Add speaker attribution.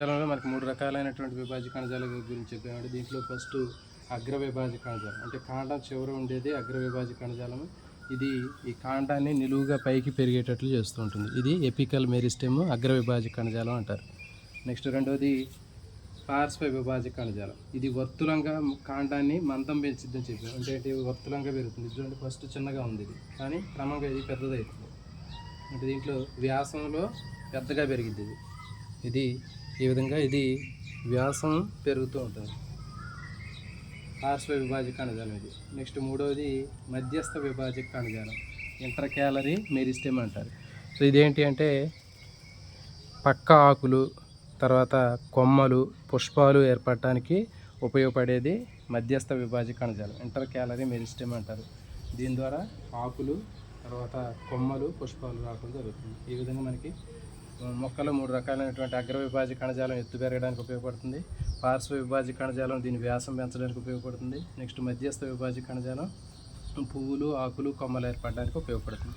Speaker 1: కణజాలంలో మనకి మూడు రకాలైనటువంటి విభాజ్య కణజాల గురించి చెప్పామంటే దీంట్లో ఫస్ట్ అగ్ర విభాజ్య కణజాలం అంటే కాండం చివర ఉండేది అగ్ర విభాజ్య కణజాలం ఇది ఈ కాండాన్ని నిలువుగా పైకి పెరిగేటట్లు చేస్తూ ఉంటుంది. ఇది ఎపికల్ మెరిస్టెమ్ అగ్ర విభాజ్య కణజాలం అంటారు. నెక్స్ట్ రెండవది పార్శ్వ విభాజ్య కణజాలం ఇది వర్తులంగా కాండాన్ని మందం పెంచిద్దని చెప్పారు. అంటే ఏంటి? వర్తులంగా పెరుగుతుంది. చూడండి ఫస్ట్ చిన్నగా ఉంది ఇది. కానీ క్రమంగా ఇది పెద్దదవుతుంది అంటే దీంట్లో వ్యాసంలో పెద్దగా పెరిగింది ఇది ఇది. ఈ విధంగా ఇది వ్యాసం పెరుగుతూ ఉంటుంది. పార్శ్వ విభాజక కణజాలం ఇది నెక్స్ట్ మూడవది మధ్యస్థ విభాజక కణజాలం ఇంటర్ క్యాలరీ మెరిస్టెమ్ అంటారు. సో ఇదేంటి అంటే పక్క ఆకులు తర్వాత కొమ్మలు పుష్పాలు ఏర్పడటానికి ఉపయోగపడేది మధ్యస్థ విభాజక కణజాలం ఇంటర్ క్యాలరీ మెరిస్టెమ్ అంటారు. దీని ద్వారా ఆకులు తర్వాత కొమ్మలు పుష్పాలు రాకుండా జరుగుతుంది. ఈ విధంగా మనకి మొక్కలో మూడు రకాలైనటువంటి అగ్ర విభాజక కణజాలం ఎత్తు పెరగడానికి ఉపయోగపడుతుంది. పార్శ్వ విభాజ కణజాలం దీని వ్యాసం పెంచడానికి ఉపయోగపడుతుంది. నెక్స్ట్ మధ్యస్థ విభాజ కణజాలం పువ్వులు ఆకులు కొమ్మలు ఏర్పడడానికి ఉపయోగపడుతుంది.